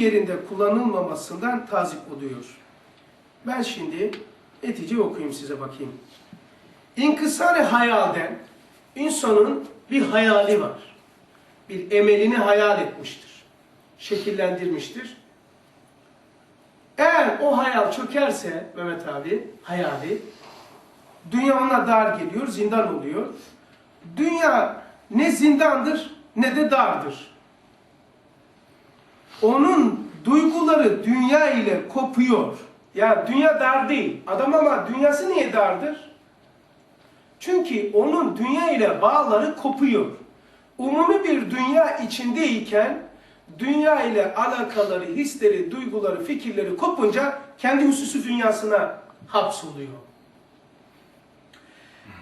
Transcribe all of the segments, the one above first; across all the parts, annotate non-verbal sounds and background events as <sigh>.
yerinde kullanılmamasından tazip oluyor. Ben şimdi netice okuyayım size bakayım. İnkısar-ı hayalden insanın bir hayali var. Bir emelini hayal etmiştir. Şekillendirmiştir. Eğer o hayal çökerse Mehmet abi hayali dünya ona dar geliyor, zindan oluyor. Dünya ne zindandır ne de dardır. Onun duyguları dünya ile kopuyor. Ya dünya dar değil. Adam ama dünyası niye dardır? Çünkü onun dünya ile bağları kopuyor. Umumi bir dünya içindeyken dünya ile alakaları, hisleri, duyguları, fikirleri kopunca kendi hususi dünyasına hapsoluyor.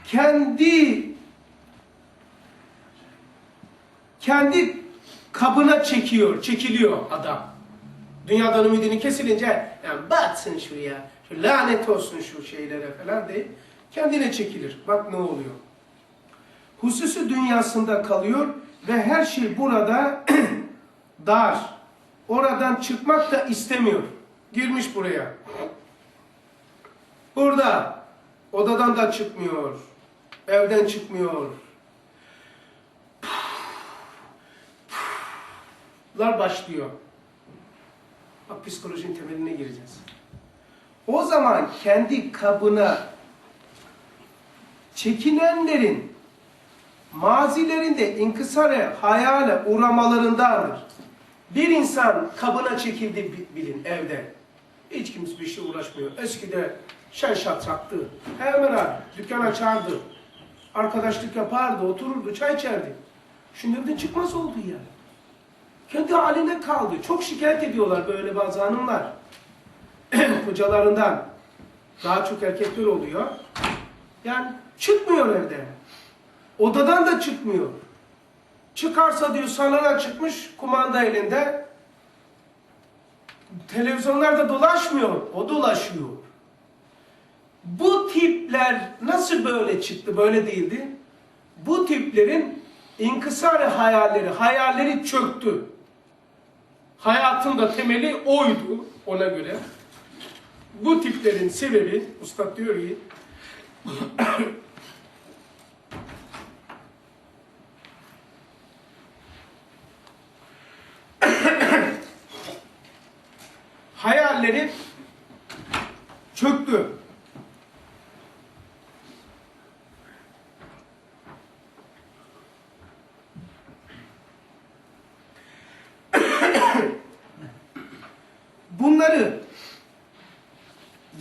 Kendi kendi kabına çekiyor, çekiliyor adam. Dünyadan ümidini kesilince yani batsın şuraya, şu lanet olsun şu şeylere falan deyip kendine çekilir. Bak ne oluyor. Hususi dünyasında kalıyor ve her şey burada <clears throat> dar. Oradan çıkmak da istemiyor. Girmiş buraya. Burada odadan da çıkmıyor. Evden çıkmıyor. Başlıyor. Bak psikolojinin temeline gireceğiz. O zaman kendi kabına çekinenlerin mazilerinde inkısara hayale uğramalarındandır. Bir insan kabına çekildi bi- bilin evde. Hiç kimse bir şey uğraşmıyor. Eskide şen şatraktı. Hemen abi dükkan açardı. Arkadaşlık yapardı, otururdu, çay içerdi. Şimdi evden çıkmaz oldu ya. Kendi haline kaldı. Çok şikayet ediyorlar böyle bazı hanımlar. <clears throat> Kocalarından. Daha çok erkekler oluyor. Yani çıkmıyor evden. Odadan da çıkmıyor. Çıkarsa diyor salona çıkmış kumanda elinde. Televizyonlarda dolaşmıyor. O dolaşıyor. Bu tipler nasıl böyle çıktı, böyle değildi? Bu tiplerin inkısar hayalleri, hayalleri çöktü. Hayatın da temeli oydu ona göre. Bu tiplerin sebebi, Ustad diyor ki, <coughs> hayalleri çöktü. Bunları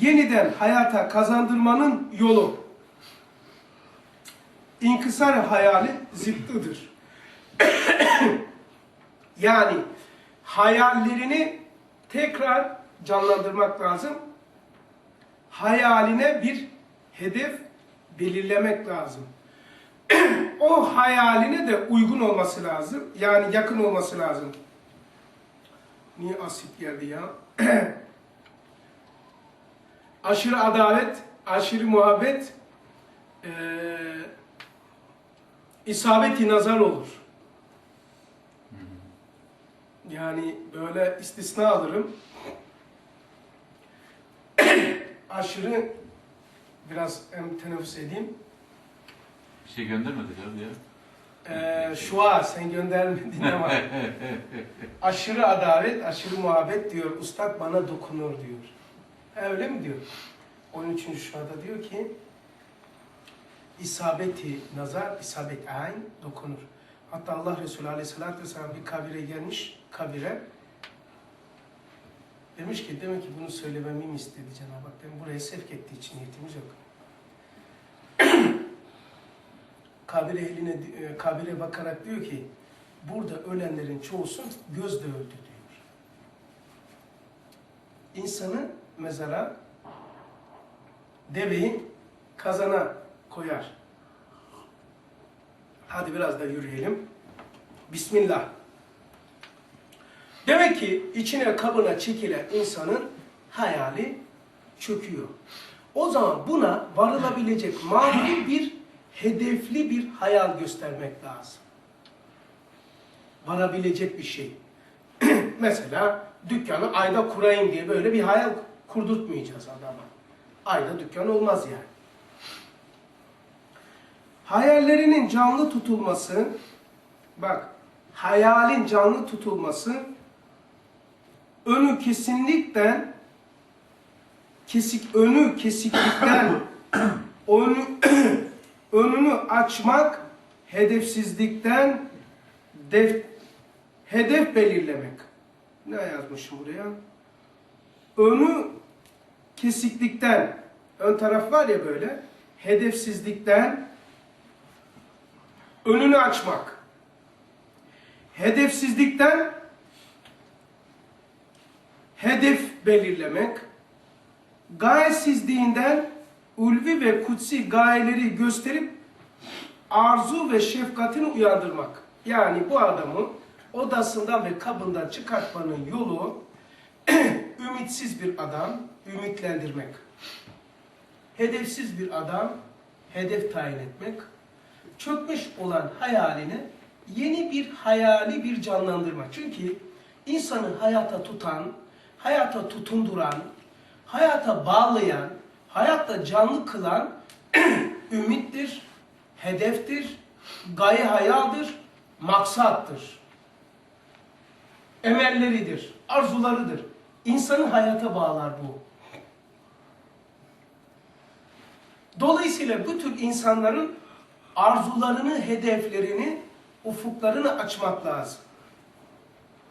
yeniden hayata kazandırmanın yolu inkısar hayali zıttıdır. <coughs> yani hayallerini tekrar canlandırmak lazım. Hayaline bir hedef belirlemek lazım. <coughs> o hayaline de uygun olması lazım. Yani yakın olması lazım. Niye asit geldi ya? <clears throat> aşırı adalet, aşırı muhabbet, eee isabeti nazar olur. Yani böyle istisna alırım. <clears throat> aşırı biraz hem teneffüs edeyim. Bir şey göndermedi canım ya. Ee, şu an sen göndermedin ama <laughs> aşırı adalet, aşırı muhabbet diyor. Ustad bana dokunur diyor. Ha, öyle mi diyor? 13. şuada diyor ki isabeti nazar, isabet ayn dokunur. Hatta Allah Resulü Aleyhisselatü Vesselam bir kabire gelmiş, kabire. Demiş ki demek ki bunu söylememi mi istedi Cenab-ı Hak? Dedim, buraya sevk ettiği için niyetimiz yok. Kabire eline e, kabire bakarak diyor ki burada ölenlerin çoğusu gözle öldü diyor. İnsanı mezara deveyi kazana koyar. Hadi biraz da yürüyelim. Bismillah. Demek ki içine kabına çekilen insanın hayali çöküyor. O zaman buna varılabilecek manevi bir hedefli bir hayal göstermek lazım. Varabilecek bir şey. <clears throat> Mesela dükkanı ayda kurayım diye böyle bir hayal kurdurtmayacağız adama. Ayda dükkan olmaz yani. Hayallerinin canlı tutulması, bak hayalin canlı tutulması önü kesinlikten kesik önü kesiklikten <clears throat> önü, <clears throat> önünü açmak hedefsizlikten def, hedef belirlemek. Ne yazmışım buraya? Önü kesiklikten ön taraf var ya böyle hedefsizlikten önünü açmak. Hedefsizlikten hedef belirlemek, gayesizliğinden ulvi ve kutsi gayeleri gösterip arzu ve şefkatini uyandırmak. Yani bu adamı odasından ve kabından çıkartmanın yolu <clears throat> ümitsiz bir adam ümitlendirmek. Hedefsiz bir adam hedef tayin etmek. Çökmüş olan hayalini yeni bir hayali bir canlandırma. Çünkü insanı hayata tutan, hayata tutunduran, hayata bağlayan, hayatta canlı kılan <clears throat> ümittir, hedeftir, gaye hayaldir, maksattır. Emelleridir, arzularıdır. İnsanı hayata bağlar bu. Dolayısıyla bu tür insanların arzularını, hedeflerini, ufuklarını açmak lazım.